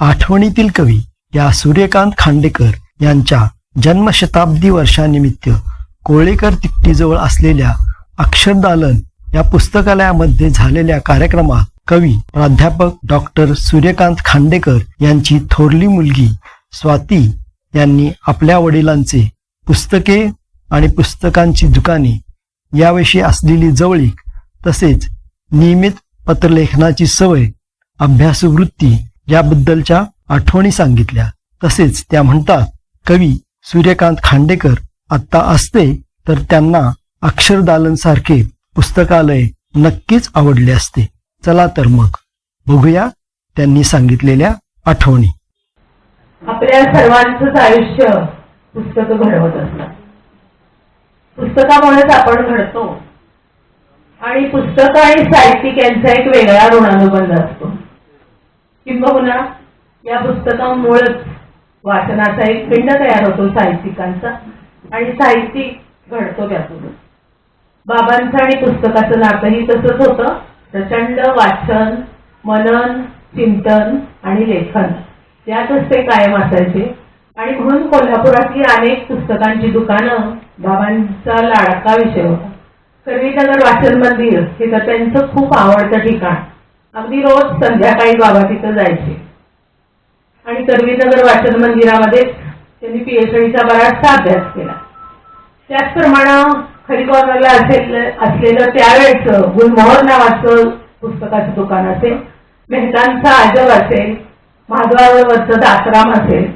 आठवणीतील कवी या सूर्यकांत खांडेकर यांच्या जन्मशताब्दी वर्षानिमित्त कोळेकर तिकटीजवळ असलेल्या अक्षरदालन या पुस्तकालयामध्ये झालेल्या कार्यक्रमात कवी प्राध्यापक डॉक्टर सूर्यकांत खांडेकर यांची थोरली मुलगी स्वाती यांनी आपल्या वडिलांचे पुस्तके आणि पुस्तकांची दुकाने याविषयी असलेली जवळीक तसेच नियमित पत्रलेखनाची सवय अभ्यासवृत्ती याबद्दलच्या आठवणी सांगितल्या. तसेच त्या म्हणतात कवी सूर्यकांत खांडेकर आत्ता असते तर त्यांना अक्षरदालन सारखे पुस्तकालय नक्कीच आवडले असते. चला तर मग बघूया त्यांनी सांगितलेल्या आठवणी. आपल्या सर्वांचंच आयुष्य पुस्तक घडवत असतात. पुस्तकामुळेच आपण घडतो. आणि पुस्तक आणि साहित्यिक यांचा एक वेगळा ऋणानुबंध असतो. किंबहुना या पुस्तकामुळेच वाचनाचा एक पिंड तयार होतो साहित्यिकांचा आणि साहित्यिक घडतो त्यातून. बाबांचं आणि पुस्तकाचं नातंही तसंच होतं. प्रचंड वाचन मनन चिंतन आणि लेखन यातच ते कायम असायचे. आणि म्हणून कोल्हापुरातली अनेक पुस्तकांची दुकानं बाबांचा लाडका विषय होता. कर्वीनगर वाचन मंदिर हे तर त्यांचं खूप आवडतं ठिकाण. अगदी रोज संध्याकाळी बाबा तिथं जायचे. आणि कर्वीनगर वाचन मंदिरामध्ये त्यांनी पीएचडीचा बराचसा अभ्यास केला. त्याचप्रमाणे खरीकॉर्नरला असेल असलेलं त्यावेळेचं गुलमोहर नावाचं पुस्तकाचं दुकान असेल मेहतांचा आजब असेल महाद्वारावरचं दासराम असेल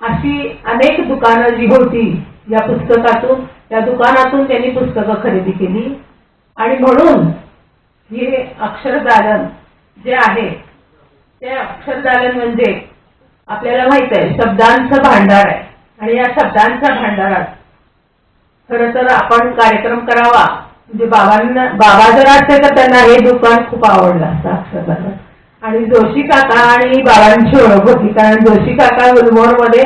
अशी अनेक दुकानं जी होती या पुस्तकातून त्या दुकानातून त्यांनी पुस्तकं खरेदी केली. आणि म्हणून हे अक्षरदालन जे आहे ते अक्षरदालन म्हणजे आपल्याला माहीत आहे शब्दांचं भांडार आहे. आणि या शब्दांच्या भांडारात खर तर आपण कार्यक्रम करावा. म्हणजे बाबांना बाबा जर असते तर त्यांना हे दुकान खूप आवडलं असतं अक्षरदालन आणि जोशी काका आणि बाबांची ओळख होती कारण जोशी काका गुलमोहरमध्ये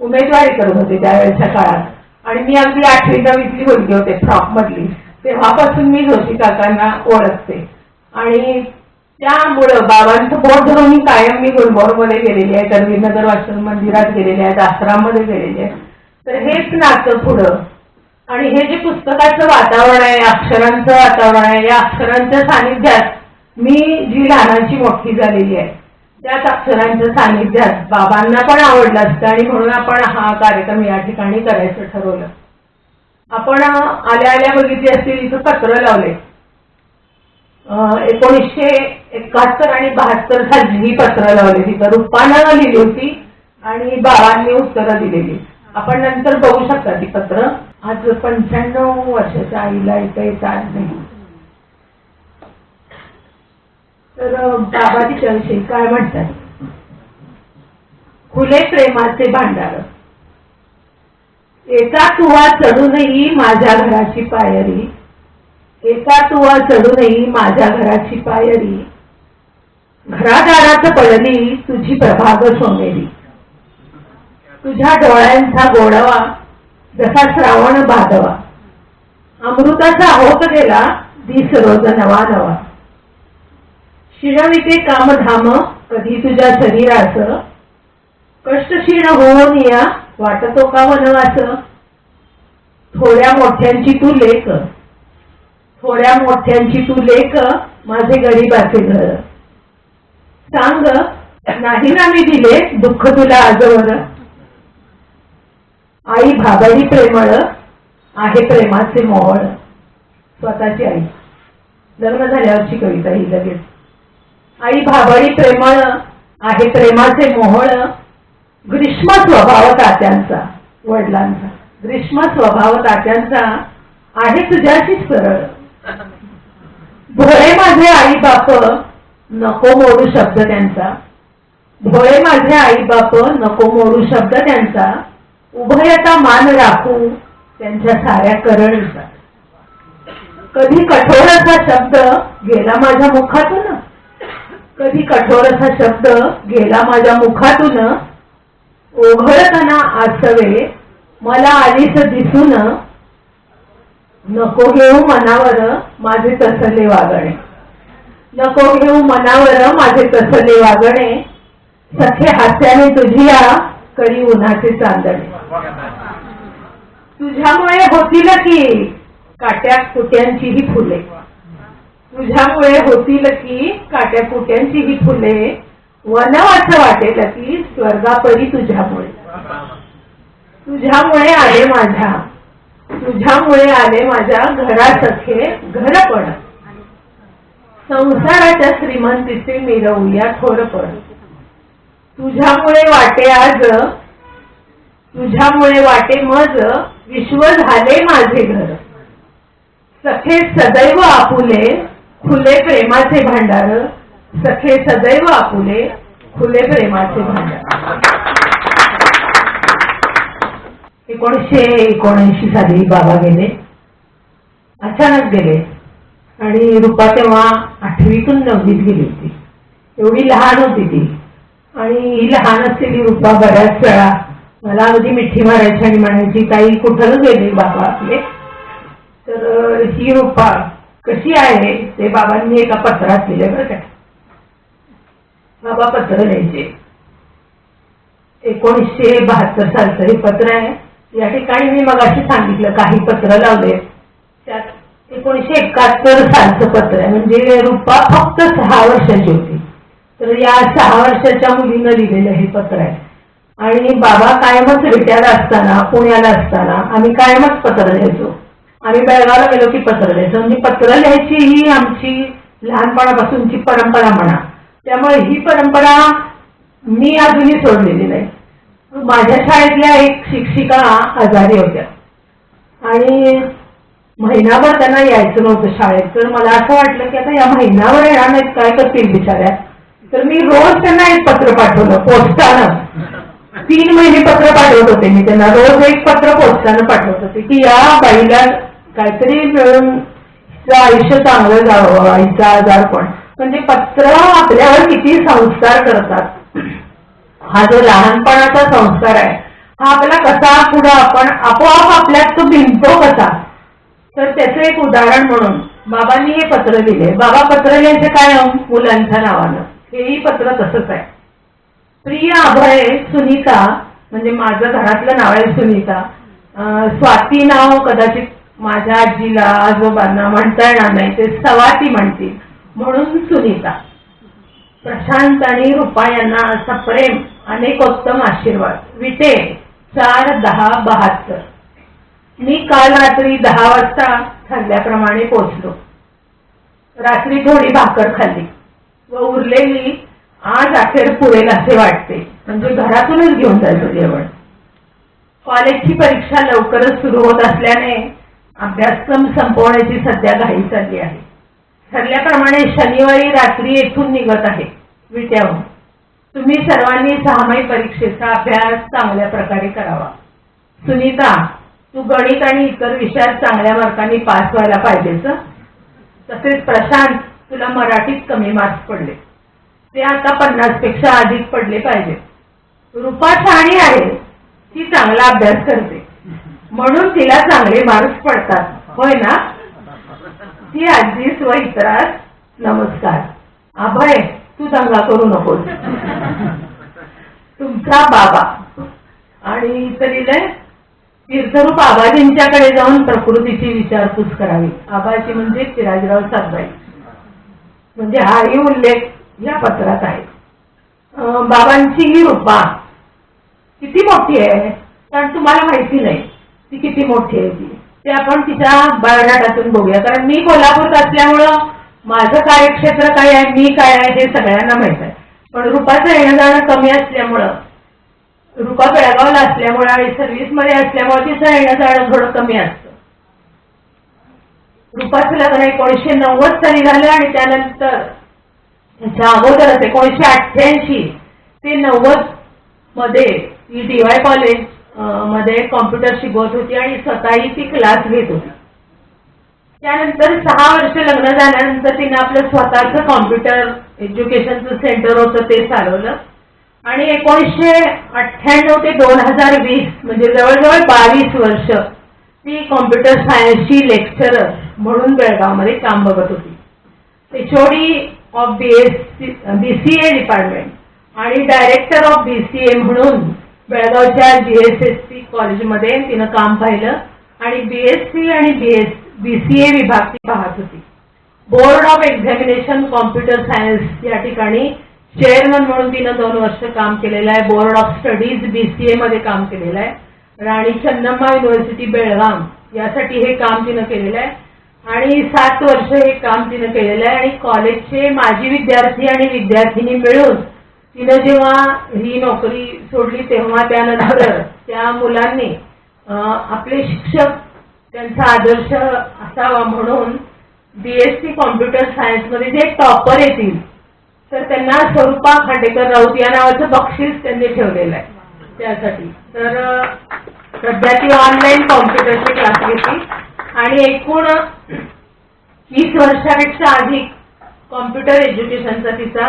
उमेदवारी करत होते त्यावेळेच्या काळात. आणि मी अगदी आठवी दहावीतली मुलगी होते फ्रॉक मधली तेव्हापासून मी जोशी काकांना ओळखते. आणि त्यामुळं बाबांचं बोट धरून मी कायम मी गुलमोहरमध्ये गेलेली आहे कर्वीनगर वाचन मंदिरात गेलेले आहेत आश्रममध्ये गेलेले आहे. तर हेच नातं पुढं. आणि हे जे पुस्तकाचं वातावरण आहे अक्षरांचं वातावरण आहे या अक्षरांच्या सानिध्यात मी जी लहानाची मोठी झालेली आहे त्याच अक्षरांच्या सानिध्यात बाबांना पण आवडलं असतं आणि म्हणून आपण हा कार्यक्रम या ठिकाणी करायचं ठरवलं. आपण आल्या आल्या बघितली असतील इथं पत्र लावले. एकोणीसशे एकाहत्तर आणि बहात्तर साली ही पत्र लावलेली तर रुपानं लिहिली होती आणि बाबांनी उत्तरं दिलेली. आपण नंतर बघू शकता ती पत्र. आज पंच्याण्णव वर्षाच्या आईला इथं येता नाही. तर बाबा तिच्याविषयी काय म्हणतात? खुले प्रेमाचे भांडार. एका कुवा चढूनही माझ्या घराची पायरी. एका तुवा चढूनही माझ्या घराची पायरी. घरादारात पडली तुझी प्रभाग सोनेरी. तुझ्या डोळ्यांचा गोडवा जसा श्रावण बाधवा अमृताचा होत गेला दिस रोज नवा नवा. शिरविते कामधाम कधी तुझ्या शरीरास. कष्टशीण होऊन या वाटतो का वनवास. थोड्या मोठ्यांची तू लेख. थोड्या मोठ्यांची तू लेख माझे गरीबाचे घर. सांग नाही ना मी दिले दुःख तुला आजवर. आई भाबडी प्रेमळ आहे प्रेमाचे मोहळ. स्वतःची आई. लग्न झाल्यावरची कविता ही लगेच. आई भाबडी प्रेमळ आहे प्रेमाचे मोहळ. ग्रीष्म स्वभाव तात्यांचा वडिलांचा. ग्रीष्म स्वभाव तात्यांचा आहे तुझ्याशी सरळ. भोळे माझे आई बाप नको मोडू शब्द त्यांचा. भोळे माझे आई बाप नको मोडू शब्द त्यांचा. उभयता मान राखू त्यांच्या साऱ्या करणीचा. कधी कठोर असा शब्द गेला माझ्या मुखातून? कधी कठोर असा शब्द गेला माझ्या मुखातून? ओघळताना आसवे मला आलीच दिसून नको घेऊ मनावर माझे तसले वागणे. नको घेऊ मनावर माझे तसले वागणे. सखे हास्याने तुझी या करी उन्हाचे चांदणे. तुझ्यामुळे होतील की काट्या कुट्यांची ही फुले. तुझ्यामुळे होतील की काट्या कुट्यांची ही फुले. वनवास वाटेल की स्वर्गापरी तुझ्यामुळे. तुझ्यामुळे आले माझ्या तुझ्यामुळे आले माझ्या घरा सखे घरपण. संसाराच्या श्रीमंतीचे मिरवूया थोरपण. तुझ्यामुळे वाटे आज तुझ्यामुळे वाटे मज विश्व झाले माझे घर. सखे सदैव आपुले खुले प्रेमाचे भांडार. सखे सदैव आपुले खुले प्रेमाचे भांडार. एकोणीसशे एकोणऐंशी साली बाबा गेले. अचानक गेले. आणि रुपा तेव्हा आठवीतून नववीत गेली होती. एवढी लहान होती ती. आणि ही लहान असलेली रुपा बऱ्याच वेळा मला अगदी मिठी मारायची आणि म्हणायची ताई कुठं गेले बाबा आपले? तर ही रुपा कशी आहे? ते बाबांनी एका पत्रात दिले बरं का. बाबा पत्र लिहायचे. एकोणीसशे बहात्तर सालचं हे पत्र आहे. या ठिकाणी मी मगाशी सांगितलं काही पत्र लावले. त्यात एकोणीशे एकाहत्तर सालचं पत्र आहे. म्हणजे रूपा फक्त सहा वर्षाची होती. तर या सहा वर्षाच्या मुलीनं लिहिलेलं हे पत्र आहे. आणि बाबा कायमच रिटायर असताना पुण्याला असताना आम्ही कायमच पत्र लिहायचो. आम्ही बेळगावला गेलो की पत्र लिहायचो. म्हणजे पत्र लिहायची ही आमची लहानपणापासूनची परंपरा म्हणा. त्यामुळे ही परंपरा मी अजूनही सोडलेली नाही. माझ्या शाळेतल्या एक शिक्षिका आजारी होत्या. आणि महिनाभर त्यांना यायचं नव्हतं शाळेत. तर मला असं वाटलं की आता या महिनाभर येणार नाहीत काय करतील बिचाऱ्या. तर मी रोज त्यांना एक पत्र पाठवलं पोस्टानं. तीन महिने पत्र पाठवत होते मी त्यांना. रोज एक पत्र पोस्टानं पाठवत होते की या बाईला काहीतरी मिळून आयुष्य चांगलं जावं आईचा आजार पण. म्हणजे पत्र आपल्यावर किती संस्कार करतात. हा जो लहानपणाचा संस्कार आहे हा आपला कसा पुढं आपण आपोआप आपल्यात तो भिंतो कसा? तर त्याचं एक उदाहरण म्हणून बाबांनी हे पत्र लिहिले. बाबा पत्र लिहायचे काय हो? मुलांच्या नावानं. हेही पत्र तसंच आहे. प्रिय अभय सुनीता म्हणजे माझं घरातलं नाव आहे सुनीता. स्वाती नाव कदाचित माझ्या आजीला आजोबांना म्हणता येणार नाही. ते सवाती म्हणतील. म्हणून सुनीता. प्रशांत आणि रुपा यांना असा प्रेम अनेकोत्तम आशीर्वाद. विटे चार दहा बहात्तर. मी काल रात्री दहा वाजता ठरल्याप्रमाणे पोचलो. रात्री थोडी भाकर खाल्ली व उरलेली आज अखेर पुरेल असे वाटते. म्हणजे घरातूनच घेऊन जायचं जेवण. कॉलेजची परीक्षा लवकरच सुरू होत असल्याने अभ्यासक्रम संपवण्याची सध्या घाई चालली आहे. ठरल्याप्रमाणे शनिवारी रात्री येथून निघत आहे. विट्याहून. तुम्ही सर्वांनी सहामाही परीक्षेचा अभ्यास चांगल्या प्रकारे करावा. सुनीता तू गणित आणि इतर विषयात चांगल्या मार्कांनी पास व्हायला पाहिजेच तसेच प्रशांत तुला मराठीत कमी मार्क्स पडले. ते आता पन्नासपेक्षा अधिक पडले पाहिजे. रुपा छाणी आहे ती चांगला अभ्यास करते. म्हणून तिला चांगले मार्क्स पडतात. होय ना? ती आजी स्व इतरास नमस्कार. अभय तू दंगा करू नकोस. तुमचा बाबा. आणि इथं लिहिलंय तीर्थरूप आबाजींच्याकडे जाऊन प्रकृतीची विचारपूस करावी. आबाजी म्हणजे चिराजराव सातबाई. म्हणजे हाही उल्लेख या पत्रात आहे. बाबांची ही रूपा किती मोठी आहे? कारण तुम्हाला माहिती नाही ती किती मोठी आहे ती. ते आपण तिच्या बायोडाटातून बघूया. कारण मी कोल्हापूर असल्यामुळं माझं कार्यक्षेत्र काय आहे मी काय आहे हे सगळ्यांना माहीत आहे. पण रुपाचं येणं जाणं कमी असल्यामुळं रुपा बेळगावला असल्यामुळं आणि सर्व्हिसमध्ये असल्यामुळे तिचं येणं जाणं थोडं कमी असतं. रुपाचं लग्न एकोणीसशे नव्वद साली झालं आणि त्यानंतर त्याच्या अगोदरच एकोणीसशे अठ्ठ्याऐंशी ते नव्वदमध्ये ती डी वाय कॉलेजमध्ये कॉम्प्युटर शिकवत होती आणि स्वतःही ती क्लास घेत होती. त्यानंतर सहा वर्ष लग्न झाल्यानंतर तिनं आपलं स्वतःचं कॉम्प्युटर एज्युकेशनचं सेंटर होतं ते चालवलं. आणि एकोणीसशे अठ्ठ्याण्णव ते दोन हजार वीस म्हणजे जवळजवळ बावीस वर्ष ती कॉम्प्युटर सायन्सची लेक्चरर म्हणून बेळगावमध्ये काम बघत होती. HOD of B S B C A department आणि डायरेक्टर ऑफ बीसीए म्हणून बेळगावच्या जीएसएससी कॉलेजमध्ये तिनं काम पाहिलं. आणि बीएससी आणि बीएस बीसीए विभाग ती पाहत होती. Board of examination computer science या ठिकाणी चेअरमन म्हणून तिनं दोन वर्ष काम केलेलं आहे. बोर्ड ऑफ स्टडीज बीसीए मध्ये काम केलेलं आहे. राणी चन्नम्मा युनिव्हर्सिटी बेळगाम यासाठी हे काम तिनं केलेलं आहे. आणि सात वर्ष हे काम तिनं केलेलं आहे. आणि कॉलेजचे माजी विद्यार्थी आणि विद्यार्थिनी मिळून तिनं जेव्हा ही नोकरी सोडली तेव्हा त्यानंतर त्या मुलांनी आपले शिक्षक त्यांचा आदर्श असावा म्हणून बीएससी कॉम्प्युटर सायन्समध्ये जे टॉपर येतील तर त्यांना स्वरूपा खांडेकर राऊत या नावाचं बक्षीस त्यांनी ठेवलेलं आहे. त्यासाठी. तर सध्या ती ऑनलाईन कॉम्प्युटरचे क्लास घेतली. आणि एकूण वीस वर्षापेक्षा अधिक कॉम्प्युटर एज्युकेशनचा तिचा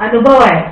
अनुभव आहे.